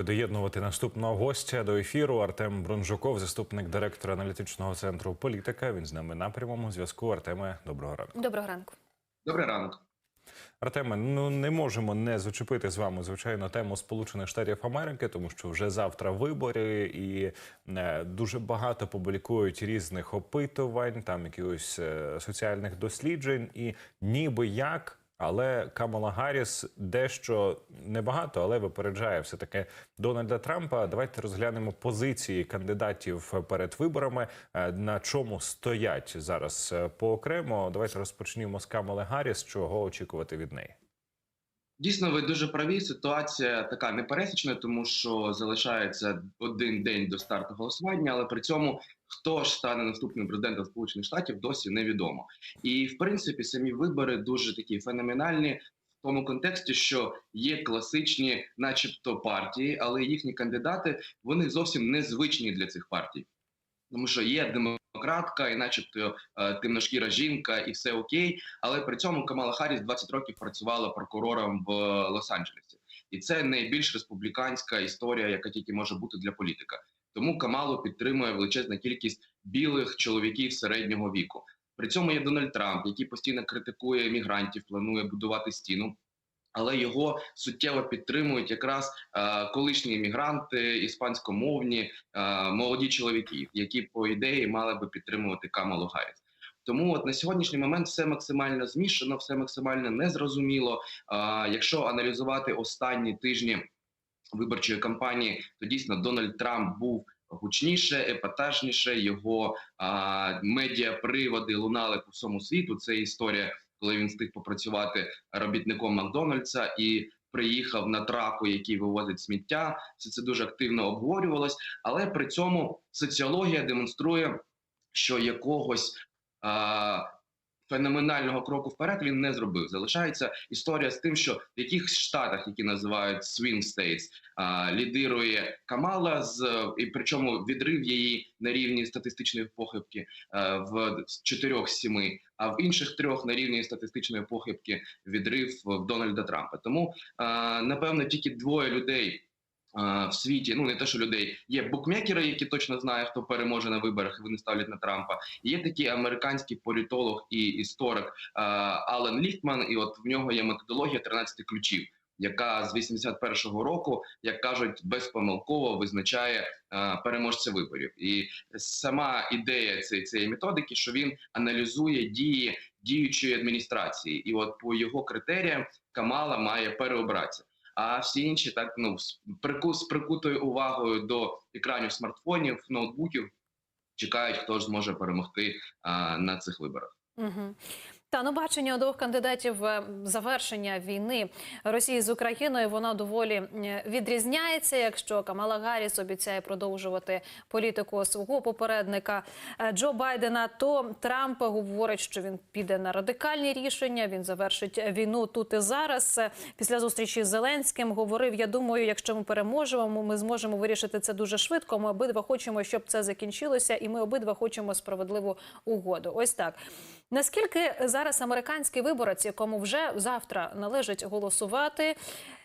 Доєднувати наступного гостя до ефіру Артем Бронжуков, заступник директора аналітичного центру політика. Він з нами на прямому зв'язку. Артеме, доброго ранку. Доброго ранку. Добрий ранок. Артеме, ну не можемо не зачепити з вами звичайно тему Сполучених Штатів Америки, тому що вже завтра вибори, і е, дуже багато публікують різних опитувань, там якихось е, соціальних досліджень, і ніби як. Але Камала Гарріс дещо небагато, але випереджає все таки Дональда Трампа. Давайте розглянемо позиції кандидатів перед виборами, е, на чому стоять зараз е, поокремо. Давайте розпочнімо з Камали Гарріс. Чого очікувати від неї? Дійсно, ви дуже праві. Ситуація така непересічна, тому що залишається один день до старту голосування, але при цьому хто ж стане наступним президентом Сполучених Штатів, досі невідомо. І в принципі, самі вибори дуже такі феноменальні. В тому контексті, що є класичні, начебто, партії, але їхні кандидати вони зовсім незвичні для цих партій, тому що є демократка, і, начебто, е, темношкіра жінка, і все окей. Але при цьому Камала Харріс 20 років працювала прокурором в Лос-Анджелесі, і це найбільш республіканська історія, яка тільки може бути для політика. Тому Камалу підтримує величезна кількість білих чоловіків середнього віку. При цьому є Дональд Трамп, який постійно критикує мігрантів, планує будувати стіну. Але його суттєво підтримують якраз е, колишні іммігранти, іспанськомовні, е, молоді чоловіки, які по ідеї мали би підтримувати Камалу Гарріс. Тому от на сьогоднішній момент все максимально змішано, все максимально незрозуміло. А, якщо аналізувати останні тижні виборчої кампанії, то дійсно Дональд Трамп був гучніше, епатажніше. Його а, медіаприводи лунали по всьому світу. Це історія, коли він встиг попрацювати робітником Макдональдса і. Приїхав на траку, який вивозить сміття, все це дуже активно обговорювалось, але при цьому соціологія демонструє, що якогось а, феноменального кроку вперед він не зробив. Залишається історія з тим, що в якихось штатах, які називають swing states, лідирує Камала з і причому відрив її на рівні статистичної похибки в чотирьох сіми, а в інших трьох на рівні статистичної похибки відрив в Дональда Трампа. Тому напевно тільки двоє людей. А, В світі ну не те, що людей є букмекери, які точно знають, хто переможе на виборах, і вони ставлять на Трампа. Є такий американський політолог і історик а, Ален Ліхтман, і от в нього є методологія 13 ключів, яка з 81-го року, як кажуть, безпомилково визначає а, переможця виборів. І сама ідея цієї, цієї методики, що він аналізує дії діючої адміністрації, і от по його критеріям Камала має переобратися. А всі інші так ну з прику з прикутою увагою до екранів смартфонів, ноутбуків чекають, хто ж зможе перемогти а, на цих виборах. Угу. Та ну бачення двох кандидатів е, завершення війни Росії з Україною воно доволі відрізняється. Якщо Камала Гарріс обіцяє продовжувати політику свого попередника е, Джо Байдена, то Трамп говорить, що він піде на радикальні рішення. Він завершить війну тут і зараз. Е, Після зустрічі з Зеленським говорив: Я думаю, якщо ми переможемо, ми зможемо вирішити це дуже швидко. Ми обидва хочемо, щоб це закінчилося, і ми обидва хочемо справедливу угоду. Ось так. Наскільки зараз американський виборець, якому вже завтра належить голосувати,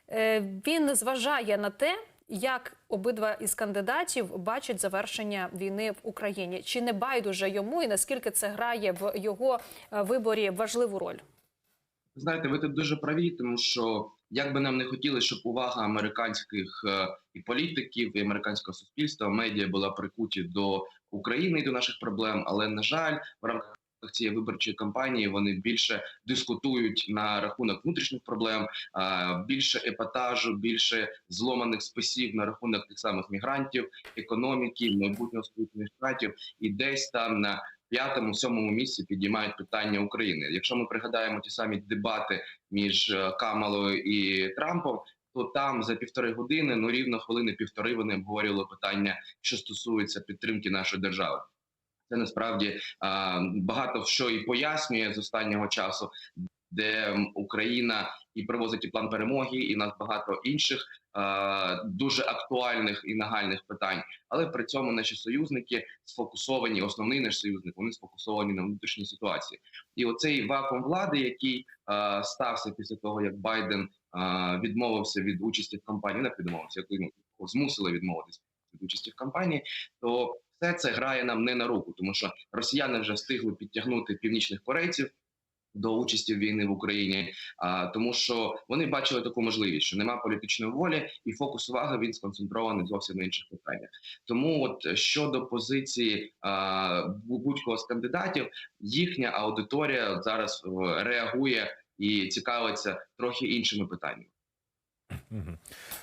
е, він зважає на те, як обидва із кандидатів бачать завершення війни в Україні? Чи не байдуже йому, і наскільки це грає в його е, виборі важливу роль? Знаєте, ви тут дуже праві, тому що як би нам не хотілося, щоб увага американських е, і політиків, і американського суспільства, медіа була прикуті до України і до наших проблем, але на жаль, в рамках цієї виборчої кампанії вони більше дискутують на рахунок внутрішніх проблем, більше епатажу, більше зломаних списів на рахунок тих самих мігрантів, економіки, майбутнього сполучених штатів, і десь там на п'ятому, сьомому місці підіймають питання України. Якщо ми пригадаємо ті самі дебати між е, Камалою і Трампом. То там за півтори години, ну рівно хвилини півтори, вони обговорювали питання, що стосується підтримки нашої держави. Це насправді багато що і пояснює з останнього часу, де Україна і привозить і план перемоги, і нас багато інших дуже актуальних і нагальних питань. Але при цьому наші союзники сфокусовані. Основний наш союзник вони сфокусовані на внутрішній ситуації. І оцей вакуум влади, який стався після того, як Байден відмовився від участі в кампанії, не відмовився, як ну, змусили відмовитись від участі в кампанії, то все це грає нам не на руку, тому що росіяни вже встигли підтягнути північних корейців. До участі в війни в Україні, а тому, що вони бачили таку можливість, що немає політичної волі, і фокус уваги він сконцентрований зовсім на інших питаннях. Тому, от щодо позиції будь-кого з кандидатів, їхня аудиторія зараз е, реагує і цікавиться трохи іншими питаннями.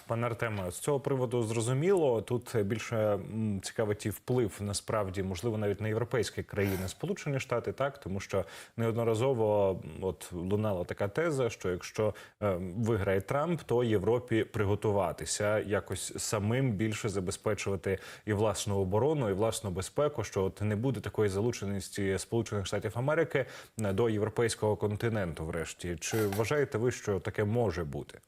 Пане Артеме, з цього приводу зрозуміло. Тут більше цікавить і вплив насправді, можливо, навіть на європейські країни, Сполучені Штати, так тому що неодноразово от лунала така теза, що якщо е, виграє Трамп, то Європі приготуватися якось самим більше забезпечувати і власну оборону, і власну безпеку, що от не буде такої залученості Сполучених Штатів Америки е, до європейського континенту. Врешті, чи вважаєте ви, що таке може бути?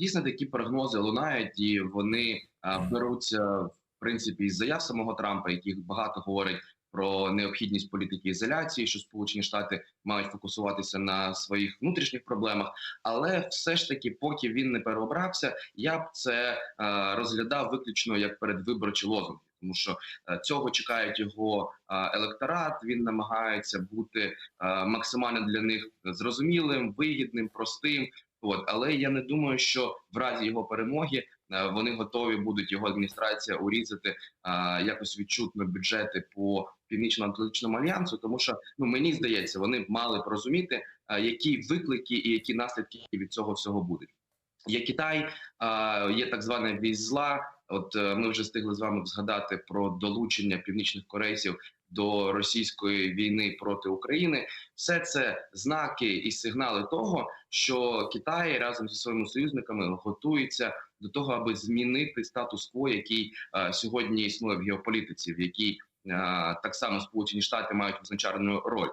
Дійсно, такі прогнози лунають, і вони а, беруться в принципі із заяв самого Трампа, який багато говорить про необхідність політики ізоляції, що Сполучені Штати мають фокусуватися на своїх внутрішніх проблемах. Але все ж таки, поки він не переобрався, я б це а, розглядав виключно як передвиборчі лозунги. Тому що е, цього чекають його е, електорат. Він намагається бути е, максимально для них зрозумілим, вигідним, простим. От але я не думаю, що в разі його перемоги е, вони готові будуть його адміністрація урізати а, якось відчутно бюджети по північно-атлантичному альянсу, тому що ну мені здається, вони мали б розуміти, а, які виклики і які наслідки від цього всього будуть. Є Китай, а, є так звана вісь зла. От е, ми вже встигли з вами згадати про долучення північних корейців до російської війни проти України. Все це знаки і сигнали того, що Китай разом зі своїми союзниками готується до того, аби змінити статус-кво, який е, сьогодні існує в геополітиці, в якій е, так само Сполучені Штати мають визначальну роль.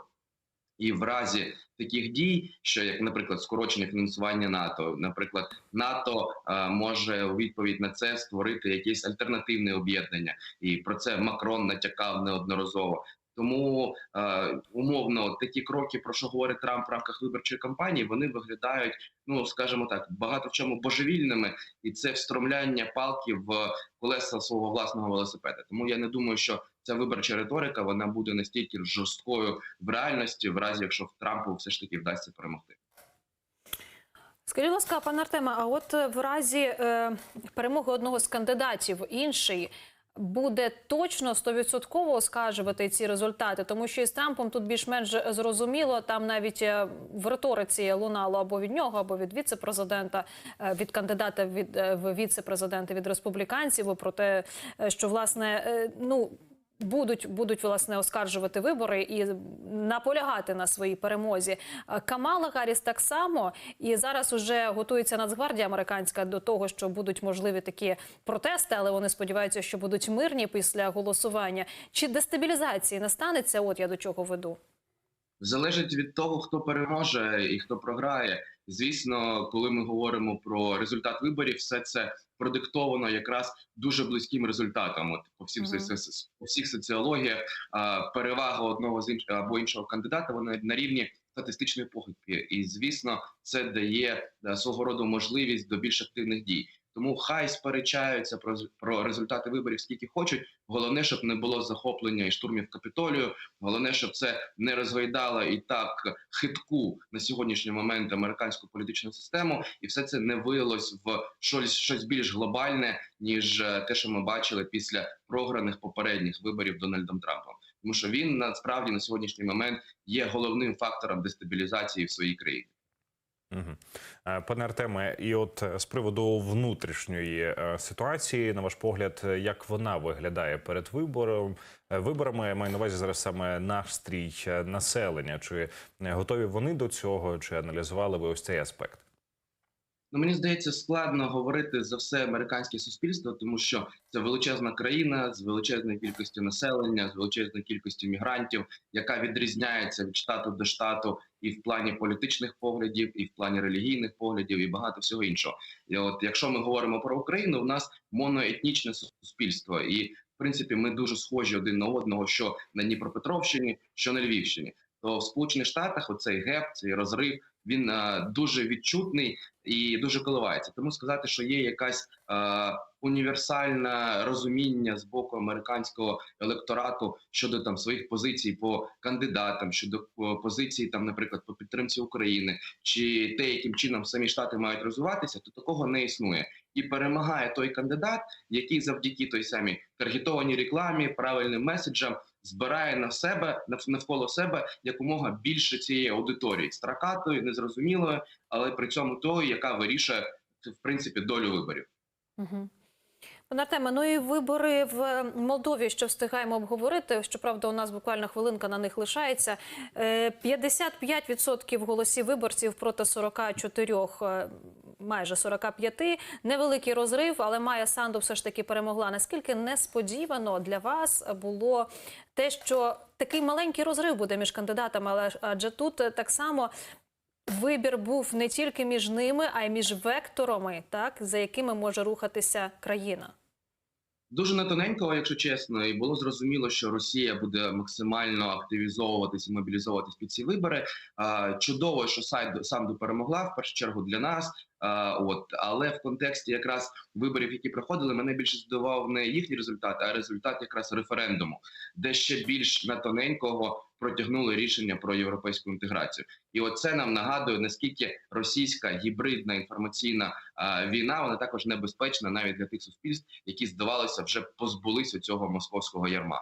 І в разі таких дій, що як, наприклад, скорочення фінансування НАТО, наприклад, НАТО е, може у відповідь на це створити якесь альтернативне об'єднання, і про це Макрон натякав неодноразово. Тому е, умовно такі кроки, про що говорить Трамп в рамках виборчої кампанії, вони виглядають, ну скажімо так, багато в чому божевільними, і це встромляння палки в колеса свого власного велосипеда. Тому я не думаю, що ця виборча риторика вона буде настільки жорсткою в реальності, в разі якщо Трампу все ж таки вдасться перемогти. Скажіть, ласка, пане Артеме, а от е, в разі е, перемоги одного з кандидатів інший буде точно стовідсотково оскаржувати ці результати, тому що із Трампом тут більш-менш зрозуміло. Там навіть е, в риториці лунало або від нього, або від віце-президента, е, від кандидата від в віце-президенти від республіканців про те, що власне ну. Будуть будуть власне оскаржувати вибори і наполягати на своїй перемозі. Камала Гарріс так само, і зараз уже готується Нацгвардія американська до того, що будуть можливі такі протести, але вони сподіваються, що будуть мирні після голосування. Чи дестабілізації не станеться? От я до чого веду. Залежить від того, хто переможе і хто програє. Звісно, коли ми говоримо про результат виборів, все це продиктовано якраз дуже близьким результатом. От по всім соці- соці- по всіх соціологіях а, перевага одного з іншого або іншого кандидата вона на рівні статистичної похибки. І звісно, це дає е, свого роду можливість до більш активних дій. Тому хай сперечаються про про результати виборів скільки хочуть. Головне, щоб не було захоплення і штурмів капітолію. Головне, щоб це не розгойдало і так хитку на сьогоднішній момент американську політичну систему, і все це не вилилось в щось щось більш глобальне, ніж е, те, що ми бачили після програних попередніх виборів Дональдом Трампом. Тому що він насправді на сьогоднішній момент є головним фактором дестабілізації в своїй країні. Е, Пане Артеме, і от е, з приводу внутрішньої е, ситуації, на ваш погляд, як вона виглядає перед вибором виборами? Маю на увазі зараз саме настрій населення. Чи готові вони до цього? Чи аналізували ви ось цей аспект? Ну, мені здається, складно говорити за все американське суспільство, тому що це величезна країна з величезною кількістю населення, з величезною кількістю мігрантів, яка відрізняється від штату до штату і в плані політичних поглядів, і в плані релігійних поглядів, і багато всього іншого. І от якщо ми говоримо про Україну, у нас моноетнічне суспільство, і в принципі ми дуже схожі один на одного, що на Дніпропетровщині, що на Львівщині. То в Сполучених Штатах оцей геп, цей розрив він е, дуже відчутний і дуже коливається. Тому сказати, що є якась е, універсальне розуміння з боку американського електорату щодо там своїх позицій по кандидатам, щодо е, позицій, там, наприклад, по підтримці України, чи те, яким чином самі штати мають розвиватися, то такого не існує. І перемагає той кандидат, який завдяки той самій таргетованій рекламі, правильним меседжам збирає на себе навколо себе якомога більше цієї аудиторії стракатою, незрозумілою, але при цьому тої, яка вирішує в принципі долю виборів. Угу. Пане Артеме, ну і вибори в Молдові, що встигаємо обговорити. Щоправда, у нас буквально хвилинка на них лишається. Е, 55% голосів виборців проти 44, е, майже 45. Невеликий розрив, але Майя Санду все ж таки перемогла. Наскільки несподівано для вас було те, що такий маленький розрив буде між кандидатами, але адже тут е, так само Вибір був не тільки між ними, а й між векторами, так за якими може рухатися країна. Дуже не тоненько, якщо чесно, і було зрозуміло, що Росія буде максимально активізовуватися, мобілізовуватись під ці вибори. Чудово, що Сайду Санду перемогла в першу чергу для нас. От але в контексті якраз виборів, які проходили, мене більше здивував не їхні результати, а результат якраз референдуму, де ще більш на тоненького протягнули рішення про європейську інтеграцію. І оце нам нагадує наскільки російська гібридна інформаційна війна вона також небезпечна навіть для тих суспільств, які здавалося вже позбулися цього московського ярма.